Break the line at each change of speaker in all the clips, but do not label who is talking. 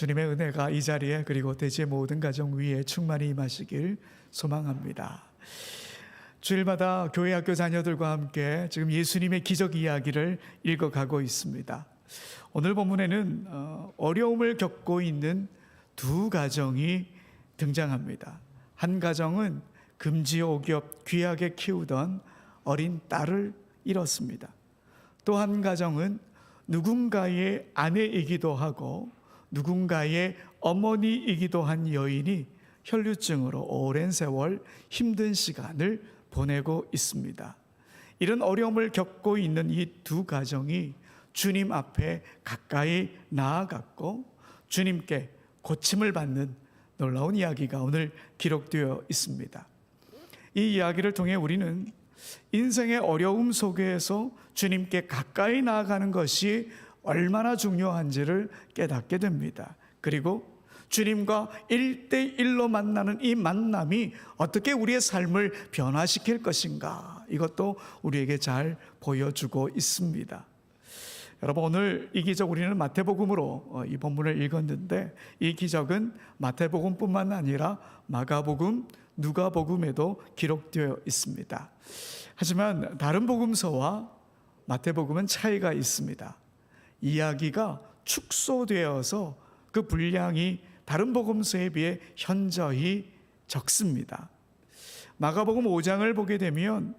주님의 은혜가 이 자리에 그리고 대지의 모든 가정 위에 충만히 임하시길 소망합니다. 주일마다 교회 학교 자녀들과 함께 지금 예수님의 기적 이야기를 읽어가고 있습니다. 오늘 본문에는 어, 어려움을 겪고 있는 두 가정이 등장합니다. 한 가정은 금지옥엽 귀하게 키우던 어린 딸을 잃었습니다. 또 한 가정은 누군가의 아내이기도 하고 누군가의 어머니이기도 한 여인이 혈류증으로 오랜 세월 힘든 시간을 보내고 있습니다. 이런 어려움을 겪고 있는 이 두 가정이 주님 앞에 가까이 나아갔고 주님께 고침을 받는 놀라운 이야기가 오늘 기록되어 있습니다. 이 이야기를 통해 우리는 인생의 어려움 속에서 주님께 가까이 나아가는 것이 얼마나 중요한지를 깨닫게 됩니다. 그리고 주님과 일대일로 만나는 이 만남이 어떻게 우리의 삶을 변화시킬 것인가 이것도 우리에게 잘 보여주고 있습니다. 여러분 오늘 이 기적 우리는 마태복음으로 어, 이 본문을 읽었는데 이 기적은 마태복음뿐만 아니라 마가복음, 누가복음에도 기록되어 있습니다. 하지만 다른 복음서와 마태복음은 차이가 있습니다. 이야기가 축소되어서 그 분량이 다른 복음서에 비해 현저히 적습니다. 마가복음 5장을 보게 되면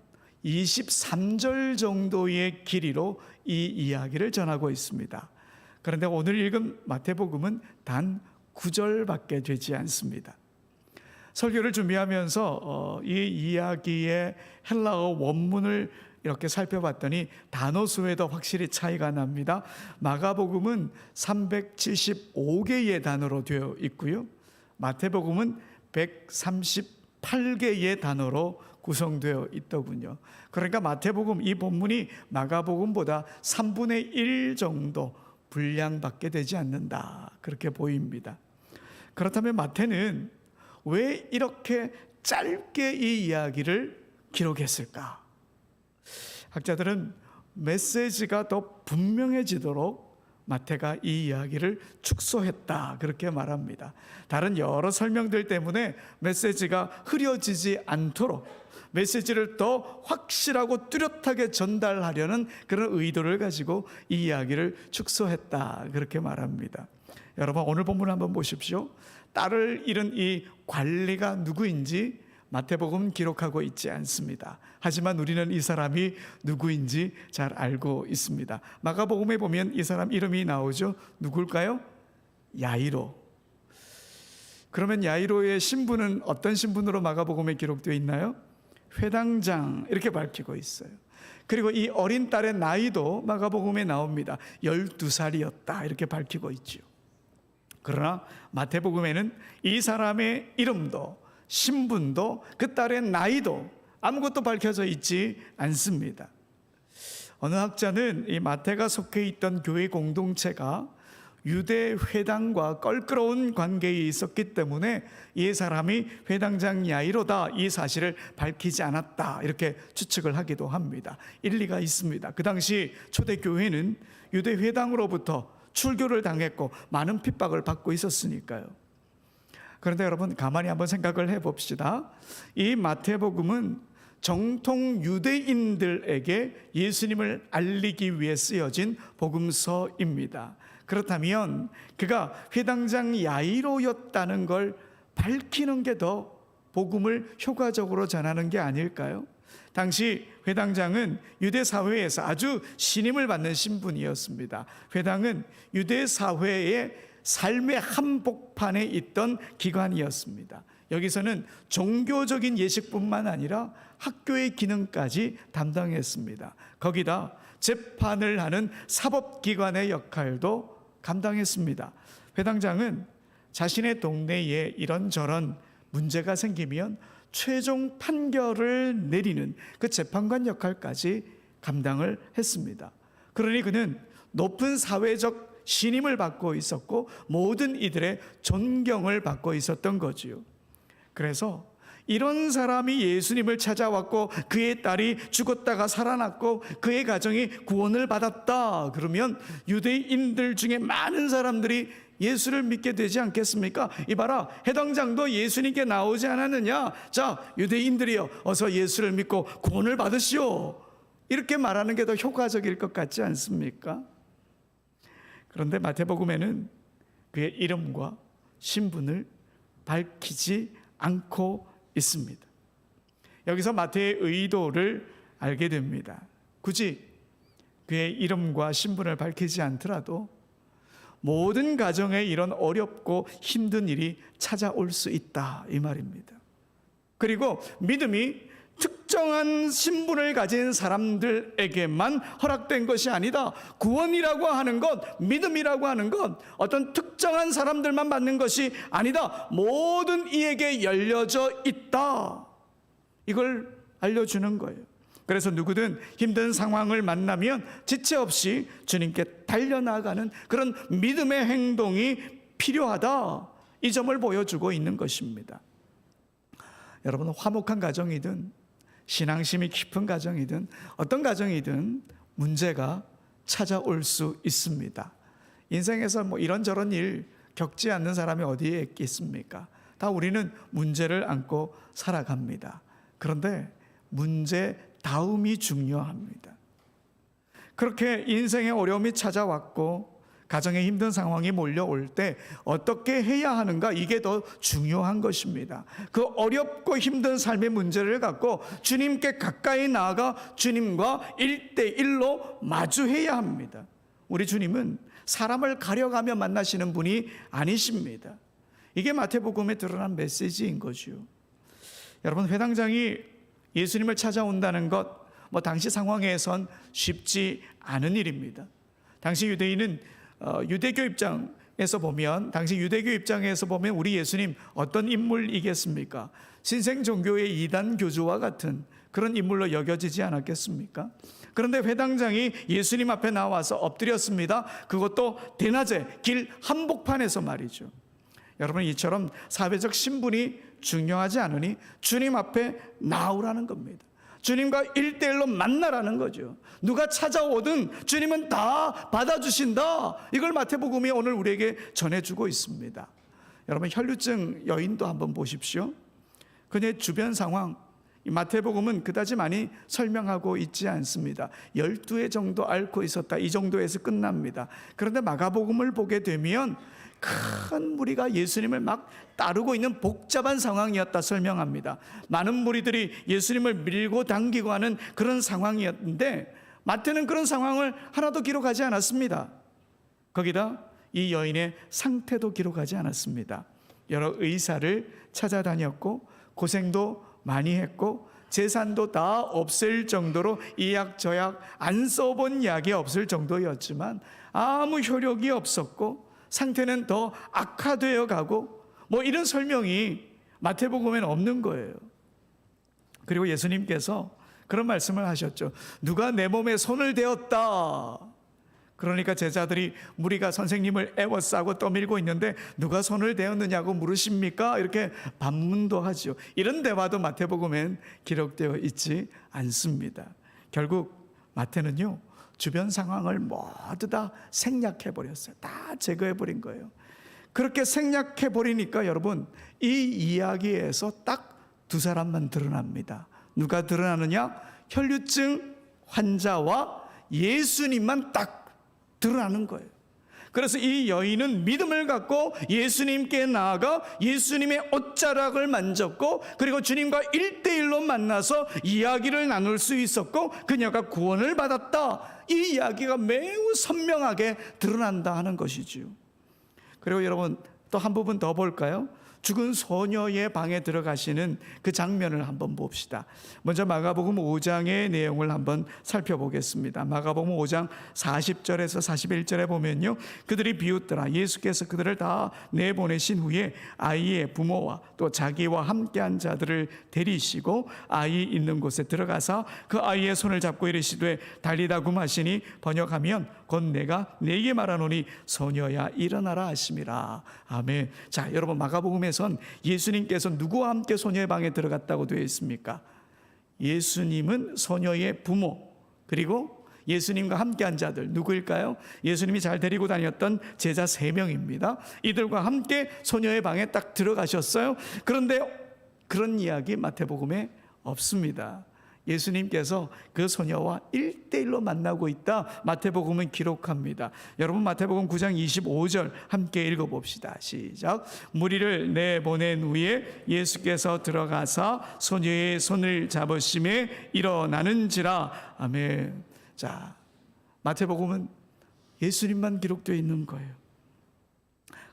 23절 정도의 길이로 이 이야기를 전하고 있습니다. 그런데 오늘 읽은 마태복음은 단 9절밖에 되지 않습니다. 설교를 준비하면서 어, 이 이야기의 헬라어 원문을 이렇게 살펴봤더니 단어 수에도 확실히 차이가 납니다. 마가복음은 375개의 단어로 되어 있고요. 마태복음은 138개의 단어로 구성되어 있더군요. 그러니까 마태복음 이 본문이 마가복음보다 3분의 1 정도 분량밖에 되지 않는다. 그렇게 보입니다. 그렇다면 마태는 왜 이렇게 짧게 이 이야기를 기록했을까? 학자들은 메시지가 더 분명해지도록 마태가 이 이야기를 축소했다 그렇게 말합니다. 다른 여러 설명들 때문에 메시지가 흐려지지 않도록 메시지를 더 확실하고 뚜렷하게 전달하려는 그런 의도를 가지고 이 이야기를 축소했다 그렇게 말합니다. 여러분 오늘 본문 한번 보십시오. 딸을 잃은 이 관리가 누구인지 마태복음 기록하고 있지 않습니다. 하지만 우리는 이 사람이 누구인지 잘 알고 있습니다. 마가복음에 보면 이 사람 이름이 나오죠. 누굴까요? 야이로. 그러면 야이로의 신분은 어떤 신분으로 마가복음에 기록되어 있나요? 회당장 이렇게 밝히고 있어요. 그리고 이 어린 딸의 나이도 마가복음에 나옵니다. 12살이었다 이렇게 밝히고 있죠. 그러나 마태복음에는 이 사람의 이름도 신분도 그 딸의 나이도 아무것도 밝혀져 있지 않습니다. 어느 학자는 이 마태가 속해 있던 교회 공동체가 유대 회당과 껄끄러운 관계에 있었기 때문에 이 사람이 회당장 야이로다 이 사실을 밝히지 않았다 이렇게 추측을 하기도 합니다. 일리가 있습니다. 그 당시 초대 교회는 유대 회당으로부터 출교를 당했고 많은 핍박을 받고 있었으니까요. 그런데 여러분 가만히 한번 생각을 해 봅시다. 이 마태복음은 정통 유대인들에게 예수님을 알리기 위해 쓰여진 복음서입니다. 그렇다면 그가 회당장 야이로였다는 걸 밝히는 게 더 복음을 효과적으로 전하는 게 아닐까요? 당시 회당장은 유대 사회에서 아주 신임을 받는 신분이었습니다. 회당은 유대 사회의 삶의 한복판에 있던 기관이었습니다. 여기서는 종교적인 예식뿐만 아니라 학교의 기능까지 담당했습니다. 거기다 재판을 하는 사법기관의 역할도 감당했습니다. 회당장은 자신의 동네에 이런저런 문제가 생기면 최종 판결을 내리는 그 재판관 역할까지 감당을 했습니다. 그러니 그는 높은 사회적 신임을 받고 있었고 모든 이들의 존경을 받고 있었던 거지요. 그래서 이런 사람이 예수님을 찾아왔고 그의 딸이 죽었다가 살아났고 그의 가정이 구원을 받았다. 그러면 유대인들 중에 많은 사람들이 예수를 믿게 되지 않겠습니까? 이봐라, 해당장도 예수님께 나오지 않았느냐? 자, 유대인들이여, 어서 예수를 믿고 구원을 받으시오. 이렇게 말하는 게 더 효과적일 것 같지 않습니까? 그런데 마태복음에는 그의 이름과 신분을 밝히지 않고 있습니다. 여기서 마태의 의도를 알게 됩니다. 굳이 그의 이름과 신분을 밝히지 않더라도 모든 가정에 이런 어렵고 힘든 일이 찾아올 수 있다 이 말입니다. 그리고 믿음이 특정한 신분을 가진 사람들에게만 허락된 것이 아니다. 구원이라고 하는 것, 믿음이라고 하는 것, 어떤 특정한 사람들만 받는 것이 아니다. 모든 이에게 열려져 있다. 이걸 알려주는 거예요. 그래서 누구든 힘든 상황을 만나면 지체 없이 주님께 달려나가는 그런 믿음의 행동이 필요하다. 이 점을 보여주고 있는 것입니다. 여러분, 화목한 가정이든 신앙심이 깊은 가정이든 어떤 가정이든 문제가 찾아올 수 있습니다. 인생에서 뭐 이런저런 일 겪지 않는 사람이 어디에 있겠습니까? 다 우리는 문제를 안고 살아갑니다. 그런데 문제 다음이 중요합니다. 그렇게 인생의 어려움이 찾아왔고 가정에 힘든 상황이 몰려올 때 어떻게 해야 하는가 이게 더 중요한 것입니다. 그 어렵고 힘든 삶의 문제를 갖고 주님께 가까이 나아가 주님과 일대일로 마주해야 합니다. 우리 주님은 사람을 가려가며 만나시는 분이 아니십니다. 이게 마태복음에 드러난 메시지인 거죠. 여러분 회당장이 예수님을 찾아온다는 것, 뭐 당시 상황에선 쉽지 않은 일입니다. 당시 유대인은 어, 유대교 입장에서 보면 당시 유대교 입장에서 보면 우리 예수님 어떤 인물이겠습니까? 신생 종교의 이단 교주와 같은 그런 인물로 여겨지지 않았겠습니까? 그런데 회당장이 예수님 앞에 나와서 엎드렸습니다. 그것도 대낮에 길 한복판에서 말이죠. 여러분 이처럼 사회적 신분이 중요하지 않으니 주님 앞에 나오라는 겁니다. 주님과 일대일로 만나라는 거죠. 누가 찾아오든 주님은 다 받아주신다. 이걸 마태복음이 오늘 우리에게 전해주고 있습니다. 여러분 혈류증 여인도 한번 보십시오. 그녀의 주변 상황 이 마태복음은 그다지 많이 설명하고 있지 않습니다. 12회 정도 앓고 있었다. 이 정도에서 끝납니다. 그런데 마가복음을 보게 되면 큰 무리가 예수님을 막 따르고 있는 복잡한 상황이었다 설명합니다. 많은 무리들이 예수님을 밀고 당기고 하는 그런 상황이었는데 마태는 그런 상황을 하나도 기록하지 않았습니다. 거기다 이 여인의 상태도 기록하지 않았습니다. 여러 의사를 찾아다녔고 고생도 많이 했고 재산도 다 없을 정도로 이 약 저 약 안 써본 약이 없을 정도였지만 아무 효력이 없었고 상태는 더 악화되어 가고 뭐 이런 설명이 마태복음에는 없는 거예요. 그리고 예수님께서 그런 말씀을 하셨죠. 누가 내 몸에 손을 대었다. 그러니까 제자들이 무리가 선생님을 애워싸고 떠밀고 있는데 누가 손을 대었느냐고 물으십니까? 이렇게 반문도 하죠. 이런 대화도 마태복음엔 기록되어 있지 않습니다. 결국 마태는요. 주변 상황을 모두 다 생략해 버렸어요. 다 제거해 버린 거예요. 그렇게 생략해 버리니까 여러분 이 이야기에서 딱 두 사람만 드러납니다. 누가 드러나느냐? 혈류증 환자와 예수님만 딱 드러나는 거예요. 그래서 이 여인은 믿음을 갖고 예수님께 나아가 예수님의 옷자락을 만졌고 그리고 주님과 일대일로 만나서 이야기를 나눌 수 있었고 그녀가 구원을 받았다. 이 이야기가 매우 선명하게 드러난다 하는 것이지요. 그리고 여러분 또 한 부분 더 볼까요? 죽은 소녀의 방에 들어가시는 그 장면을 한번 봅시다. 먼저 마가복음 5장의 내용을 한번 살펴보겠습니다. 마가복음 5장 40절에서 41절에 보면요. 그들이 비웃더라. 예수께서 그들을 다 내보내신 후에 아이의 부모와 또 자기와 함께한 자들을 데리시고 아이 있는 곳에 들어가서 그 아이의 손을 잡고 이르시되 달리다 구마시니 번역하면 곧 내가 내게 말하노니 소녀야 일어나라 하심이라. 아멘. 자, 여러분 마가복음에 선 예수님께서 누구와 함께 소녀의 방에 들어갔다고 되어 있습니까? 예수님은 소녀의 부모 그리고 예수님과 함께한 자들 누구일까요? 예수님이 잘 데리고 다녔던 제자 세 명입니다. 이들과 함께 소녀의 방에 딱 들어가셨어요. 그런데 그런 이야기 마태복음에 없습니다. 예수님께서 그 소녀와 일대일로 만나고 있다. 마태복음은 기록합니다. 여러분 마태복음 9장 25절 함께 읽어 봅시다. 시작. 무리를 내보낸 후에 예수께서 들어가사 소녀의 손을 잡으심에 일어나는지라. 아멘. 자, 마태복음은 예수님만 기록되어 있는 거예요.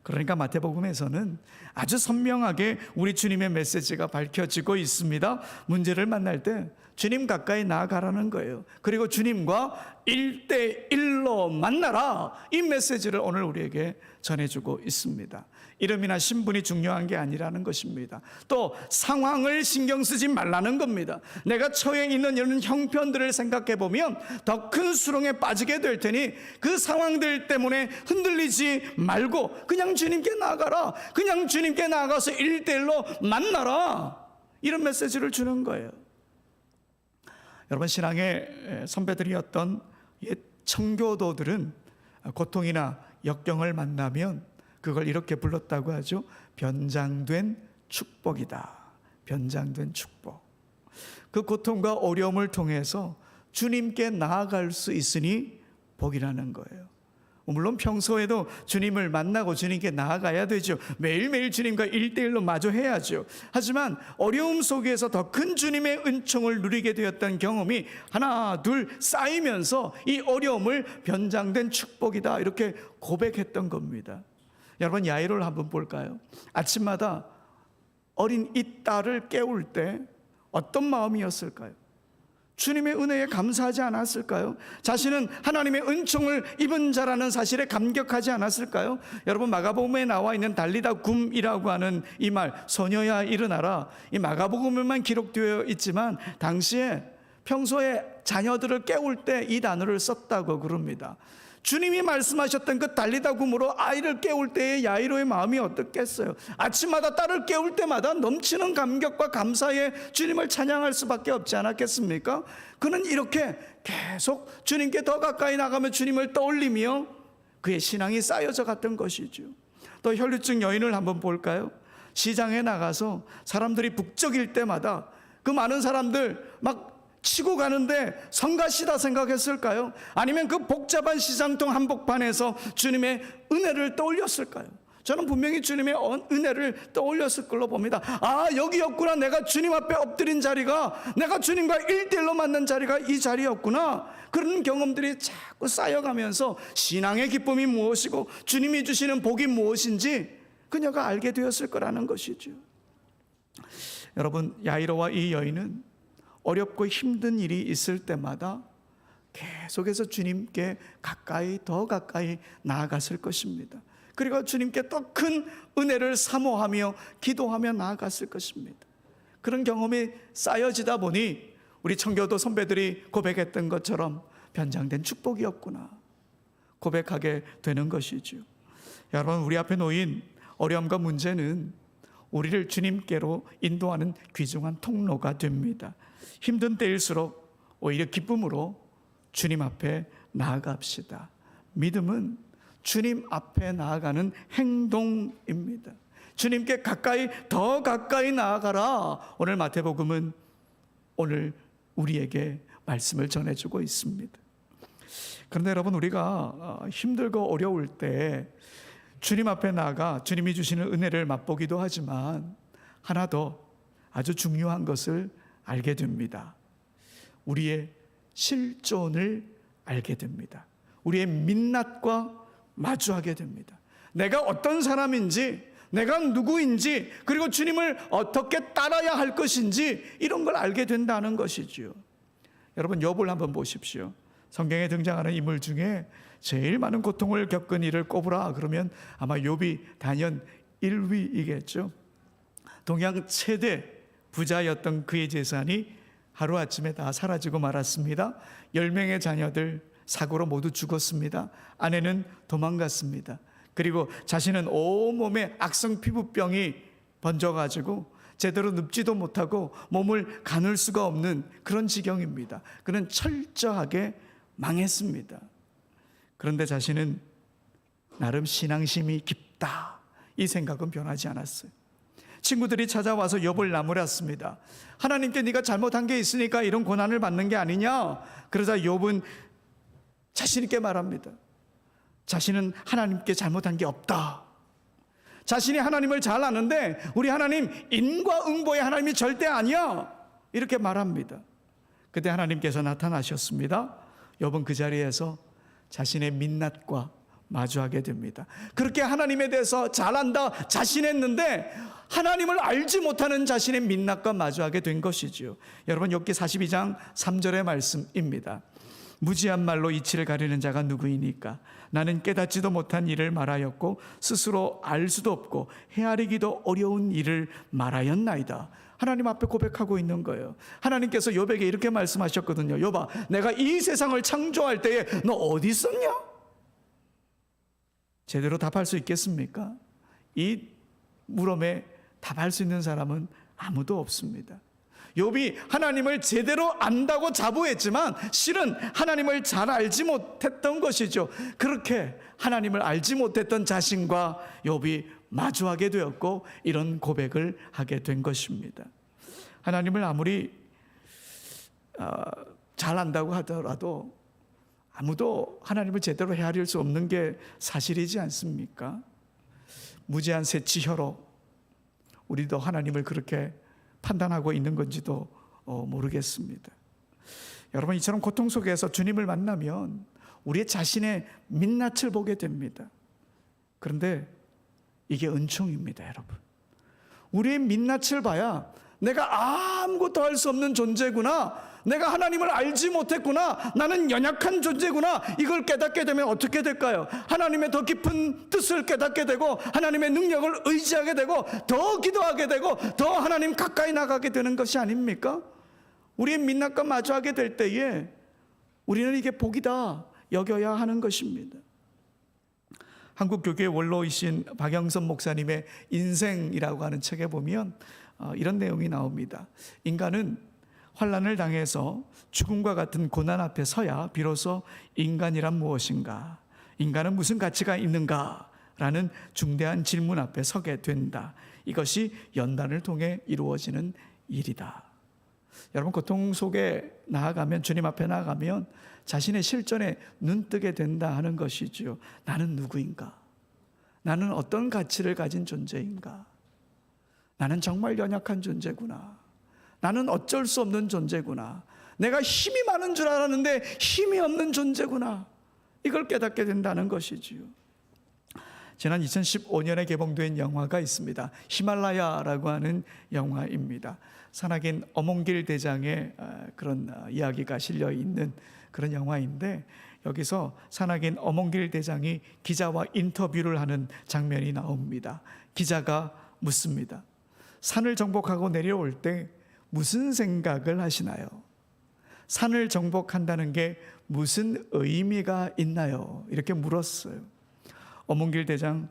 그러니까 마태복음에서는 아주 선명하게 우리 주님의 메시지가 밝혀지고 있습니다. 문제를 만날 때 주님 가까이 나아가라는 거예요. 그리고 주님과 일대일로 만나라. 이 메시지를 오늘 우리에게 전해주고 있습니다. 이름이나 신분이 중요한 게 아니라는 것입니다. 또 상황을 신경 쓰지 말라는 겁니다. 내가 처해 있는 이런 형편들을 생각해 보면 더 큰 수렁에 빠지게 될 테니 그 상황들 때문에 흔들리지 말고 그냥 주님께 나아가라. 그냥 주님께 나아가서 일대일로 만나라. 이런 메시지를 주는 거예요. 여러분 신앙의 선배들이었던 옛 청교도들은 고통이나 역경을 만나면 그걸 이렇게 불렀다고 하죠. 변장된 축복이다. 변장된 축복. 그 고통과 어려움을 통해서 주님께 나아갈 수 있으니 복이라는 거예요. 물론 평소에도 주님을 만나고 주님께 나아가야 되죠. 매일매일 주님과 일대일로 마주해야죠. 하지만 어려움 속에서 더 큰 주님의 은총을 누리게 되었던 경험이 하나, 둘 쌓이면서 이 어려움을 변장된 축복이다. 이렇게 고백했던 겁니다. 여러분, 야이로를 한번 볼까요? 아침마다 어린 이 딸을 깨울 때 어떤 마음이었을까요? 주님의 은혜에 감사하지 않았을까요? 자신은 하나님의 은총을 입은 자라는 사실에 감격하지 않았을까요? 여러분 마가복음에 나와 있는 달리다 굼이라고 하는 이 말 소녀야 일어나라 이 마가복음에만 기록되어 있지만 당시에 평소에 자녀들을 깨울 때 이 단어를 썼다고 그럽니다. 주님이 말씀하셨던 그 달리다 굼으로 아이를 깨울 때의 야이로의 마음이 어떻겠어요? 아침마다 딸을 깨울 때마다 넘치는 감격과 감사에 주님을 찬양할 수밖에 없지 않았겠습니까? 그는 이렇게 계속 주님께 더 가까이 나가며 주님을 떠올리며 그의 신앙이 쌓여져 갔던 것이죠. 또 혈류증 여인을 한번 볼까요? 시장에 나가서 사람들이 북적일 때마다 그 많은 사람들 막 치고 가는데 성가시다 생각했을까요? 아니면 그 복잡한 시장통 한복판에서 주님의 은혜를 떠올렸을까요? 저는 분명히 주님의 은혜를 떠올렸을 걸로 봅니다. 아, 여기였구나. 내가 주님 앞에 엎드린 자리가, 내가 주님과 일대일로 만난 자리가 이 자리였구나. 그런 경험들이 자꾸 쌓여가면서 신앙의 기쁨이 무엇이고 주님이 주시는 복이 무엇인지 그녀가 알게 되었을 거라는 것이죠. 여러분, 야이로와 이 여인은 어렵고 힘든 일이 있을 때마다 계속해서 주님께 가까이 더 가까이 나아갔을 것입니다. 그리고 주님께 더큰 은혜를 사모하며 기도하며 나아갔을 것입니다. 그런 경험이 쌓여지다 보니 우리 청교도 선배들이 고백했던 것처럼 변장된 축복이었구나. 고백하게 되는 것이죠. 여러분, 우리 앞에 놓인 어려움과 문제는 우리를 주님께로 인도하는 귀중한 통로가 됩니다. 힘든 때일수록 오히려 기쁨으로 주님 앞에 나아갑시다. 믿음은 주님 앞에 나아가는 행동입니다. 주님께 가까이 더 가까이 나아가라. 오늘 마태복음은 오늘 우리에게 말씀을 전해주고 있습니다. 그런데 여러분 우리가 힘들고 어려울 때 주님 앞에 나가 주님이 주시는 은혜를 맛보기도 하지만 하나 더 아주 중요한 것을 알게 됩니다. 우리의 실존을 알게 됩니다. 우리의 민낯과 마주하게 됩니다. 내가 어떤 사람인지, 내가 누구인지, 그리고 주님을 어떻게 따라야 할 것인지 이런 걸 알게 된다는 것이지요. 여러분 욥을 한번 보십시오. 성경에 등장하는 인물 중에 제일 많은 고통을 겪은 일을 꼽으라 그러면 아마 욥이 단연 1위이겠죠. 동양 최대 부자였던 그의 재산이 하루아침에 다 사라지고 말았습니다. 10명의 자녀들 사고로 모두 죽었습니다. 아내는 도망갔습니다. 그리고 자신은 온몸에 악성 피부병이 번져가지고 제대로 눕지도 못하고 몸을 가눌 수가 없는 그런 지경입니다. 그는 철저하게 망했습니다. 그런데 자신은 나름 신앙심이 깊다. 이 생각은 변하지 않았어요. 친구들이 찾아와서 욥을 나무랐습니다. 하나님께 네가 잘못한 게 있으니까 이런 고난을 받는 게 아니냐? 그러자 욥은 자신 있게 말합니다. 자신은 하나님께 잘못한 게 없다. 자신이 하나님을 잘 아는데 우리 하나님 인과응보의 하나님이 절대 아니야. 이렇게 말합니다. 그때 하나님께서 나타나셨습니다. 욥은 그 자리에서 자신의 민낯과 마주하게 됩니다. 그렇게 하나님에 대해서 잘한다 자신했는데 하나님을 알지 못하는 자신의 민낯과 마주하게 된 것이지요. 여러분 욥기 42장 3절의 말씀입니다. 무지한 말로 이치를 가리는 자가 누구이니까 나는 깨닫지도 못한 일을 말하였고 스스로 알 수도 없고 헤아리기도 어려운 일을 말하였나이다. 하나님 앞에 고백하고 있는 거예요. 하나님께서 욥에게 이렇게 말씀하셨거든요. 욥아, 내가 이 세상을 창조할 때에 너 어디 있었냐? 제대로 답할 수 있겠습니까? 이 물음에 답할 수 있는 사람은 아무도 없습니다. 욥이 하나님을 제대로 안다고 자부했지만 실은 하나님을 잘 알지 못했던 것이죠. 그렇게 하나님을 알지 못했던 자신과 욥이 마주하게 되었고 이런 고백을 하게 된 것입니다. 하나님을 아무리 어, 잘 안다고 하더라도 아무도 하나님을 제대로 헤아릴 수 없는 게 사실이지 않습니까? 무제한 세치 혀로 우리도 하나님을 그렇게 판단하고 있는 건지도 어, 모르겠습니다. 여러분 이처럼 고통 속에서 주님을 만나면 우리의 자신의 민낯을 보게 됩니다. 그런데 이게 은총입니다, 여러분. 우리의 민낯을 봐야 내가 아무것도 할 수 없는 존재구나. 내가 하나님을 알지 못했구나. 나는 연약한 존재구나. 이걸 깨닫게 되면 어떻게 될까요? 하나님의 더 깊은 뜻을 깨닫게 되고 하나님의 능력을 의지하게 되고 더 기도하게 되고 더 하나님 가까이 나가게 되는 것이 아닙니까? 우리의 민낯과 마주하게 될 때에 우리는 이게 복이다 여겨야 하는 것입니다. 한국 교회 원로이신 박영선 목사님의 인생이라고 하는 책에 보면 어, 이런 내용이 나옵니다. 인간은 환란을 당해서 죽음과 같은 고난 앞에 서야 비로소 인간이란 무엇인가? 인간은 무슨 가치가 있는가? 라는 중대한 질문 앞에 서게 된다. 이것이 연단을 통해 이루어지는 일이다. 여러분 고통 속에 나아가면 주님 앞에 나아가면 자신의 실전에 눈뜨게 된다 하는 것이지요. 나는 누구인가? 나는 어떤 가치를 가진 존재인가? 나는 정말 연약한 존재구나. 나는 어쩔 수 없는 존재구나. 내가 힘이 많은 줄 알았는데 힘이 없는 존재구나. 이걸 깨닫게 된다는 것이지요. 지난 2015년에 개봉된 영화가 있습니다. 히말라야라고 하는 영화입니다. 산악인 어몽길 대장의 아, 그런 아, 이야기가 실려 있는 그런 영화인데 여기서 산악인 어몽길 대장이 기자와 인터뷰를 하는 장면이 나옵니다. 기자가 묻습니다. 산을 정복하고 내려올 때 무슨 생각을 하시나요? 산을 정복한다는 게 무슨 의미가 있나요? 이렇게 물었어요. 어몽길 대장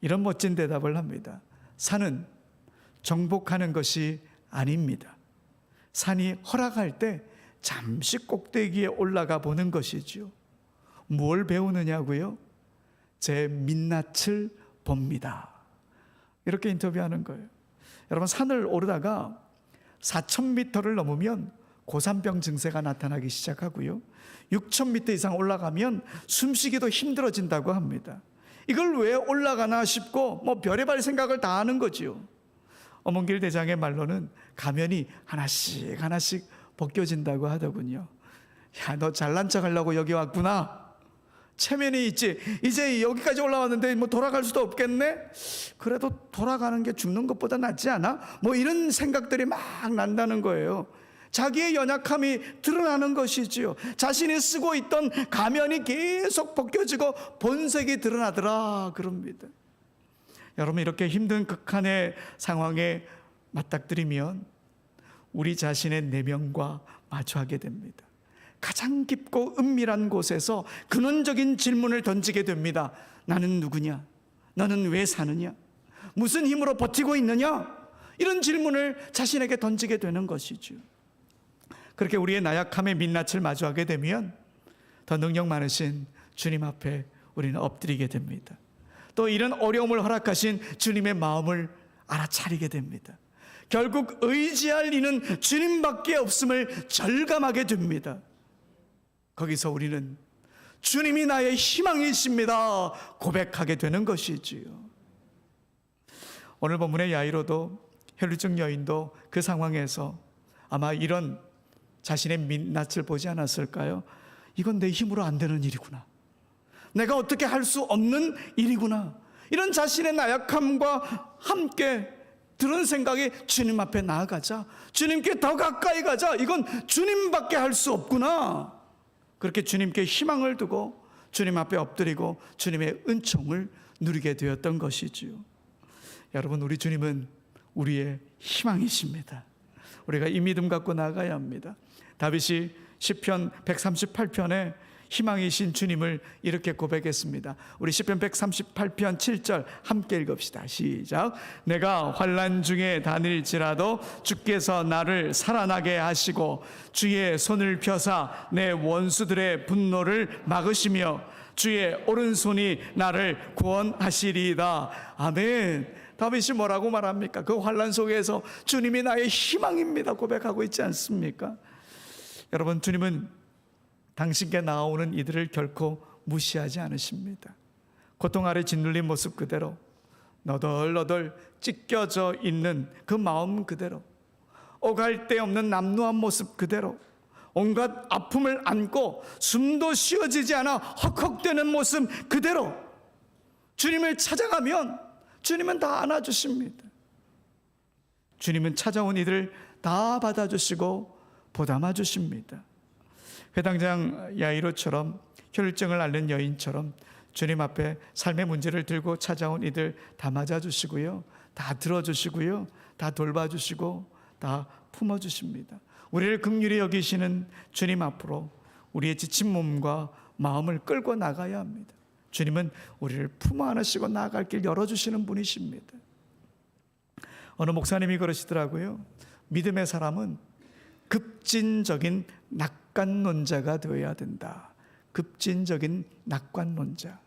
이런 멋진 대답을 합니다. 산은 정복하는 것이 아닙니다. 산이 허락할 때 잠시 꼭대기에 올라가 보는 것이지요. 뭘 배우느냐고요? 제 민낯을 봅니다. 이렇게 인터뷰하는 거예요. 여러분 산을 오르다가 4,000m를 넘으면 고산병 증세가 나타나기 시작하고요. 6,000m 이상 올라가면 숨쉬기도 힘들어진다고 합니다. 이걸 왜 올라가나 싶고 뭐 별의별 생각을 다 하는 거지요. 어몽길 대장의 말로는 가면이 하나씩 하나씩 벗겨진다고 하더군요. 야, 너 잘난 척 하려고 여기 왔구나. 체면이 있지. 이제 여기까지 올라왔는데 뭐 돌아갈 수도 없겠네? 그래도 돌아가는 게 죽는 것보다 낫지 않아? 뭐 이런 생각들이 막 난다는 거예요. 자기의 연약함이 드러나는 것이지요. 자신이 쓰고 있던 가면이 계속 벗겨지고 본색이 드러나더라. 그럽니다. 여러분, 이렇게 힘든 극한의 상황에 맞닥뜨리면 우리 자신의 내면과 마주하게 됩니다. 가장 깊고 은밀한 곳에서 근원적인 질문을 던지게 됩니다. 나는 누구냐? 너는 왜 사느냐? 무슨 힘으로 버티고 있느냐? 이런 질문을 자신에게 던지게 되는 것이죠. 그렇게 우리의 나약함의 민낯을 마주하게 되면 더 능력 많으신 주님 앞에 우리는 엎드리게 됩니다. 또 이런 어려움을 허락하신 주님의 마음을 알아차리게 됩니다. 결국 의지할 이는 주님밖에 없음을 절감하게 됩니다. 거기서 우리는 주님이 나의 희망이십니다. 고백하게 되는 것이지요. 오늘 본문의 야이로도 혈류증 여인도 그 상황에서 아마 이런 자신의 민낯을 보지 않았을까요? 이건 내 힘으로 안 되는 일이구나. 내가 어떻게 할 수 없는 일이구나. 이런 자신의 나약함과 함께 들은 생각이 주님 앞에 나아가자. 주님께 더 가까이 가자. 이건 주님밖에 할 수 없구나. 그렇게 주님께 희망을 두고 주님 앞에 엎드리고 주님의 은총을 누리게 되었던 것이지요. 여러분, 우리 주님은 우리의 희망이십니다. 우리가 이 믿음 갖고 나가야 합니다. 다윗이 시편 138편에 희망이신 주님을 이렇게 고백했습니다. 우리 시편 138편 7절 함께 읽읍시다. 시작. 내가 환난 중에 다닐지라도 주께서 나를 살아나게 하시고 주의 손을 펴사 내 원수들의 분노를 막으시며 주의 오른손이 나를 구원하시리이다. 아멘. 다윗이 뭐라고 말합니까? 그 환란 속에서 주님이 나의 희망입니다. 고백하고 있지 않습니까? 여러분, 주님은 당신께 나오는 이들을 결코 무시하지 않으십니다. 고통 아래 짓눌린 모습 그대로 너덜너덜 찢겨져 있는 그 마음 그대로 오갈 데 없는 남루한 모습 그대로 온갖 아픔을 안고 숨도 쉬어지지 않아 헉헉대는 모습 그대로 주님을 찾아가면 주님은 다 안아주십니다. 주님은 찾아온 이들 다 받아주시고 보담아 주십니다. 회당장 야이로처럼 혈증을 앓는 여인처럼 주님 앞에 삶의 문제를 들고 찾아온 이들 다 맞아주시고요. 다 들어주시고요. 다 돌봐주시고 다 품어주십니다. 우리를 극률히 여기시는 주님 앞으로 우리의 지친 몸과 마음을 끌고 나가야 합니다. 주님은 우리를 품어 안으시고 나아갈 길 열어주시는 분이십니다. 어느 목사님이 그러시더라고요. 믿음의 사람은 급진적인 낙 관론자가 되어야 된다. 급진적인 낙관론자.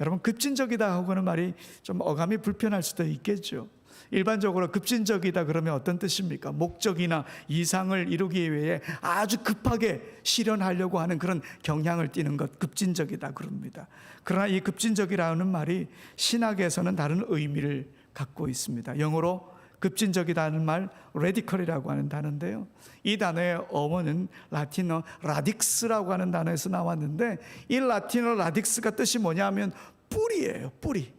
여러분 급진적이다 하고는 말이 좀 어감이 불편할 수도 있겠죠. 일반적으로 급진적이다 그러면 어떤 뜻입니까? 목적이나 이상을 이루기 위해 아주 급하게 실현하려고 하는 그런 경향을 띠는 것 급진적이다 그럽니다. 그러나 이 급진적이라는 말이 신학에서는 다른 의미를 갖고 있습니다. 영어로 급진적이다는 말 radical이라고 하는 단어인데요. 이 단어의 어원은 라틴어 radix라고 하는 단어에서 나왔는데 이 라틴어 radix가 뜻이 뭐냐면 뿌리예요. 뿌리.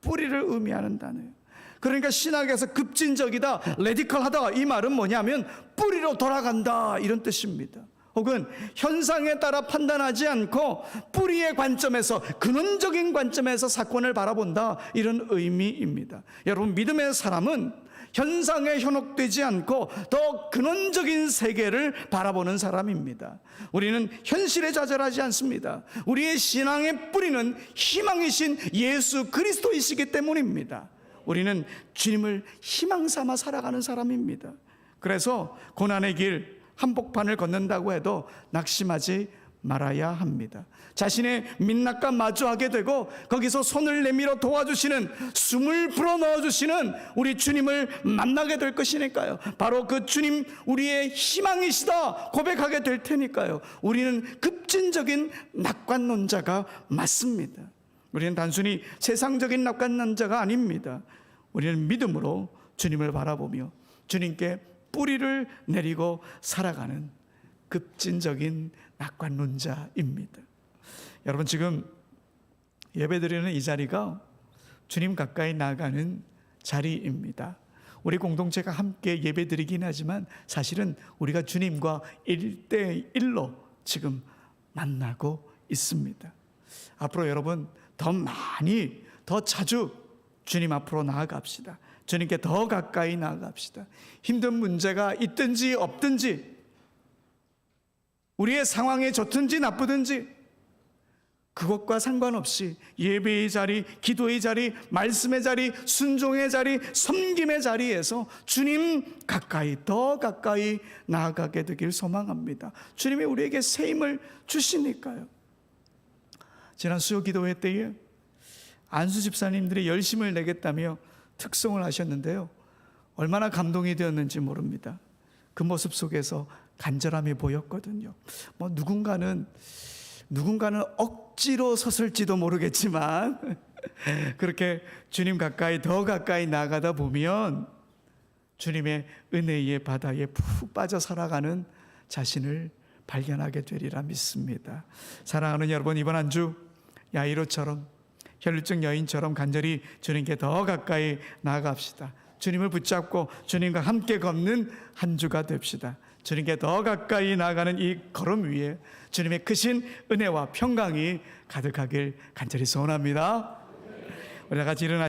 뿌리를 의미하는 단어예요. 그러니까 신학에서 급진적이다, 레디컬하다 이 말은 뭐냐면 뿌리로 돌아간다 이런 뜻입니다. 혹은 현상에 따라 판단하지 않고 뿌리의 관점에서 근원적인 관점에서 사건을 바라본다 이런 의미입니다. 여러분 믿음의 사람은 현상에 현혹되지 않고 더 근원적인 세계를 바라보는 사람입니다. 우리는 현실에 좌절하지 않습니다. 우리의 신앙의 뿌리는 희망이신 예수 그리스도이시기 때문입니다. 우리는 주님을 희망 삼아 살아가는 사람입니다. 그래서 고난의 길 한복판을 걷는다고 해도 낙심하지 말아야 합니다. 자신의 민낯과 마주하게 되고 거기서 손을 내밀어 도와주시는 숨을 불어 넣어주시는 우리 주님을 만나게 될 것이니까요. 바로 그 주님 우리의 희망이시다 고백하게 될 테니까요. 우리는 급진적인 낙관론자가 맞습니다. 우리는 단순히 세상적인 낙관론자가 아닙니다. 우리는 믿음으로 주님을 바라보며 주님께 뿌리를 내리고 살아가는 급진적인 낙관론자입니다. 여러분 지금 예배드리는 이 자리가 주님 가까이 나가는 자리입니다. 우리 공동체가 함께 예배드리긴 하지만 사실은 우리가 주님과 일대일로 지금 만나고 있습니다. 앞으로 여러분 더 많이 더 자주 주님 앞으로 나아갑시다. 주님께 더 가까이 나아갑시다. 힘든 문제가 있든지 없든지 우리의 상황에 좋든지 나쁘든지 그것과 상관없이 예배의 자리, 기도의 자리, 말씀의 자리, 순종의 자리, 섬김의 자리에서 주님 가까이 더 가까이 나아가게 되길 소망합니다. 주님이 우리에게 새 힘을 주시니까요. 지난 수요 기도회 때에 안수 집사님들이 열심을 내겠다며 특송을 하셨는데요. 얼마나 감동이 되었는지 모릅니다. 그 모습 속에서 간절함이 보였거든요. 뭐 누군가는 누군가는 억지로 섰을지도 모르겠지만 그렇게 주님 가까이 더 가까이 나가다 보면 주님의 은혜의 바다에 푹 빠져 살아가는 자신을 발견하게 되리라 믿습니다. 사랑하는 여러분 이번 한 주 야이로처럼 혈류증 여인처럼 간절히 주님께 더 가까이 나아갑시다. 주님을 붙잡고 주님과 함께 걷는 한 주가 됩시다. 주님께 더 가까이 나아가는 이 걸음 위에 주님의 크신 은혜와 평강이 가득하길 간절히 소원합니다. 우리 다 같이 일어나